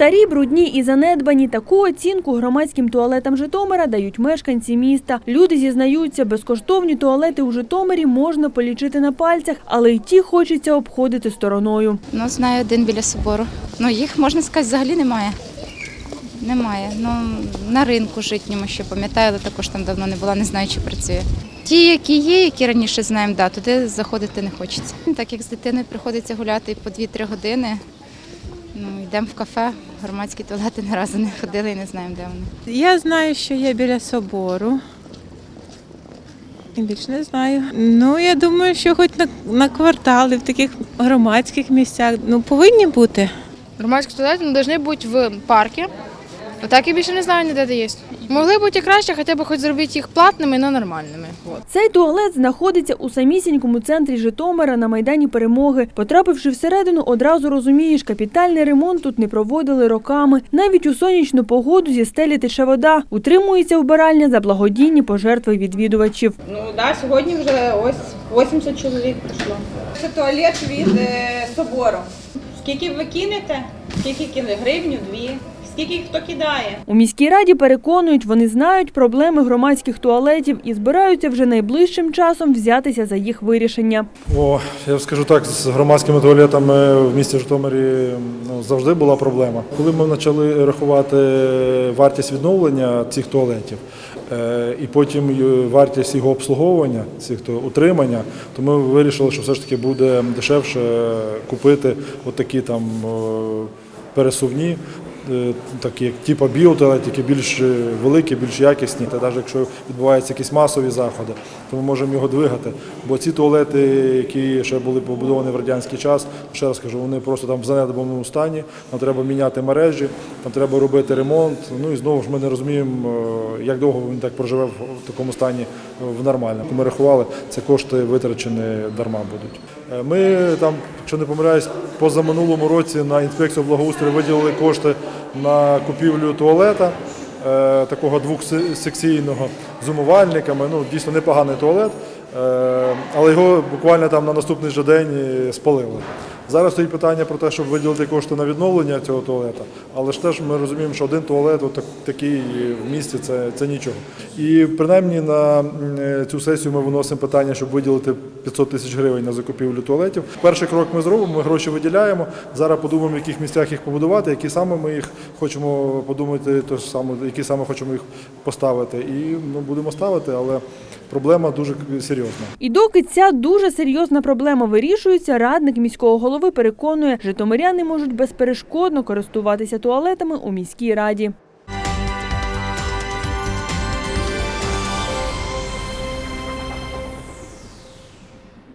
Старі, брудні і занедбані таку оцінку громадським туалетам Житомира дають мешканці міста. Люди зізнаються, безкоштовні туалети у Житомирі можна полічити на пальцях, але й ті хочеться обходити стороною. Ну, знаю один біля собору. Ну, їх, можна сказати, взагалі немає. Немає. Ну, на ринку житньому ще пам'ятаю, але також там давно не була, не знаю, чи працює. Ті, які є, які раніше знаємо, да, туди заходити не хочеться. Так як з дитиною приходиться гуляти по 2-3 години, ну, йдемо в кафе, громадські туалети ні разу не ходили і не знаємо, де вони. Я знаю, що є біля собору. І більш не знаю. Ну, я думаю, що хоч на, на квартали, в таких громадських місцях, ну, повинні бути. Громадські туалети ну, повинні бути в парку. А так я більше не знаю, ніде де є. Могли бути і краще, хоча б хоч зробити їх платними, але нормальними. От. Цей туалет знаходиться у самісінькому центрі Житомира на Майдані Перемоги. Потрапивши всередину, одразу розумієш, капітальний ремонт тут не проводили роками. Навіть у сонячну погоду зі стелі тече вода. Утримується вбиральня за благодійні пожертви відвідувачів. Ну да, сьогодні вже ось 80 чоловік прийшло. Це туалет від е, собору. Скільки ви кинете? Скільки кине? Гривню, дві. Скільки хто кидає? У міській раді переконують, вони знають проблеми громадських туалетів і збираються вже найближчим часом взятися за їх вирішення. О, я скажу так, з громадськими туалетами в місті Житомирі ну, завжди була проблема. Коли ми почали рахувати вартість відновлення цих туалетів е, і потім вартість його обслуговування, цих то утримання, то ми вирішили, що все ж таки буде дешевше купити от такі там е, пересувні. Е, Такі як типу біотуалет, які більш е, великі, більш якісні, та навіть якщо відбуваються якісь масові заходи, то ми можемо його двигати. Бо ці туалети, які ще були побудовані в радянський час, ще раз кажу, вони просто там в занедбаному стані. Нам треба міняти мережі, там треба робити ремонт. Ну і знову ж ми не розуміємо, е, як довго він так проживе в такому стані в нормальному. Ми рахували, це кошти витрачені дарма будуть. Е, Ми там, якщо не помиляюсь, позаминулому році на інспекцію благоустрою виділили кошти на купівлю туалета. е, Такого двохсекційного з умивальниками. Ну, дійсно непоганий туалет, е, але його буквально там на наступний же день спалили. Зараз стоїть питання про те, щоб виділити кошти на відновлення цього туалета, але ж теж ми розуміємо, що один туалет от такий в місті це, це нічого. І принаймні на е, цю сесію ми виносимо питання, щоб виділити 500 тисяч гривень на закупівлю туалетів. Перший крок ми зробимо, ми гроші виділяємо. Зараз подумаємо, в яких місцях їх побудувати, які саме ми їх хочемо подумати, то саме, які саме хочемо їх поставити. І ну, будемо ставити, але проблема дуже серйозна. І доки ця дуже серйозна проблема вирішується, радник міського голови переконує, житомиряни можуть безперешкодно користуватися туалетами у міській раді.